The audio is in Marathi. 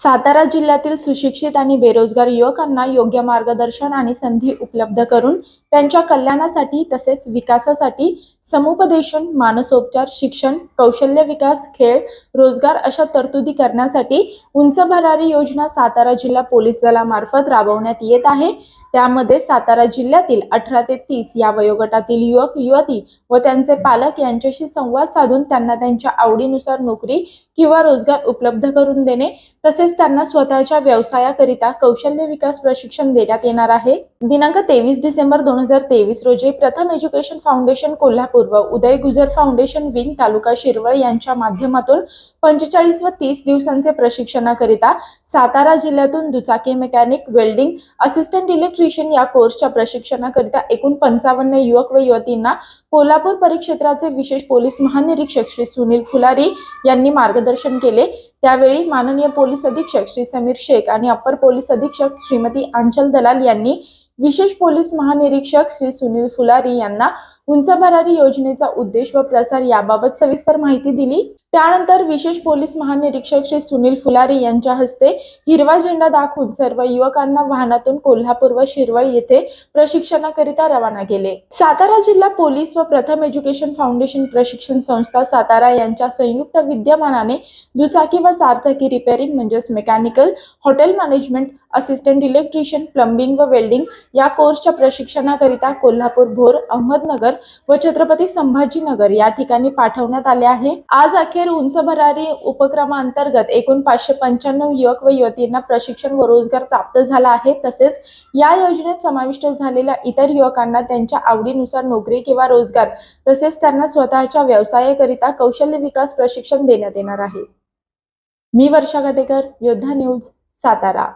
सातारा जिल्ह्यातील सुशिक्षित आणि बेरोजगार युवकांना योग्य मार्गदर्शन आणि संधी उपलब्ध करून त्यांच्या कल्याणासाठी तसेच विकासासाठी समुपदेशन मानसोपचार शिक्षण कौशल्य विकास खेळ रोजगार अशा तरतुदी करण्यासाठी उंच भरारी योजना सातारा जिल्हा पोलीस दलामार्फत राबवण्यात येत आहे. त्यामध्ये सातारा जिल्ह्यातील अठरा ते तीस या वयोगटातील युवक युवती व त्यांचे पालक यांच्याशी संवाद साधून त्यांना त्यांच्या आवडीनुसार नोकरी किंवा रोजगार उपलब्ध करून देणे तसेच त्यांना स्वतःच्या व्यवसायाकरिता कौशल्य विकास प्रशिक्षण देण्यात येणार आहे. दिनांक तेवीस डिसेंबर दोन हजार तेवीस रोजी प्रथम एज्युकेशन फाउंडेशन कोल्हापूर व उदय गुजर फाउंडेशन विंग तालुका शिरवळ यांच्या माध्यमातून पंचेचाळीस व तीस दिवसांचे प्रशिक्षणाकरिता सातारा जिल्ह्यातून दुचाकी मेकॅनिक वेल्डिंग असिस्टंट इलेक्ट्रिशियन या कोर्सच्या प्रशिक्षणाकरिता एकूण पंचावन्न युवक व युवतींना कोल्हापूर परिक्षेत्राचे विशेष पोलीस महानिरीक्षक श्री सुनील फुलारी यांनी मार्गदर्शन केले. त्यावेळी माननीय पोलीस अधीक्षक श्री समीर शेख आणि अप्पर पोलीस अधीक्षक श्रीमती आंचल दलाल यांनी विशेष पोलीस महानिरीक्षक श्री सुनील फुलारी यांना उंच भरारी योजनेचा उद्देश व प्रसार याबाबत सविस्तर माहिती दिली. त्यानंतर विशेष पोलीस महानिरीक्षक श्री सुनील फुलारी यांच्या हस्ते हिरवा झेंडा दाखवून सर्व युवकांना वाहनातून कोल्हापूर व शिरवळ येथे प्रशिक्षणाकरिता रवाना केले. सातारा जिल्हा पोलीस व प्रथम एज्युकेशन फाउंडेशन प्रशिक्षण संस्था सातारा यांच्या संयुक्त विद्यमानाने दुचाकी व चारचाकी रिपेअरिंग म्हणजेच mechanical hotel management assistant electrician plumbing व वेल्डिंग या कोर्सच्या प्रशिक्षणाकरिता कोल्हापूर भोर अहमदनगर व छत्रपती संभाजीनगर या ठिकाणी पाठवण्यात आले आहे. आज अखेर उंच भरारी उपक्रमांतर्गत एकूण पाचशे पंच्याण्णव युवक व युवतींना प्रशिक्षण व रोजगार प्राप्त झाला आहे. तसेच या योजनेत समाविष्ट झालेल्या इतर युवकांना त्यांच्या आवडीनुसार नोकरी किंवा रोजगार तसेच त्यांना स्वतःच्या व्यवसायाकरिता कौशल्य विकास प्रशिक्षण देण्यात येणार आहे. मी वर्षा गाटेकर योद्धा न्यूज सातारा.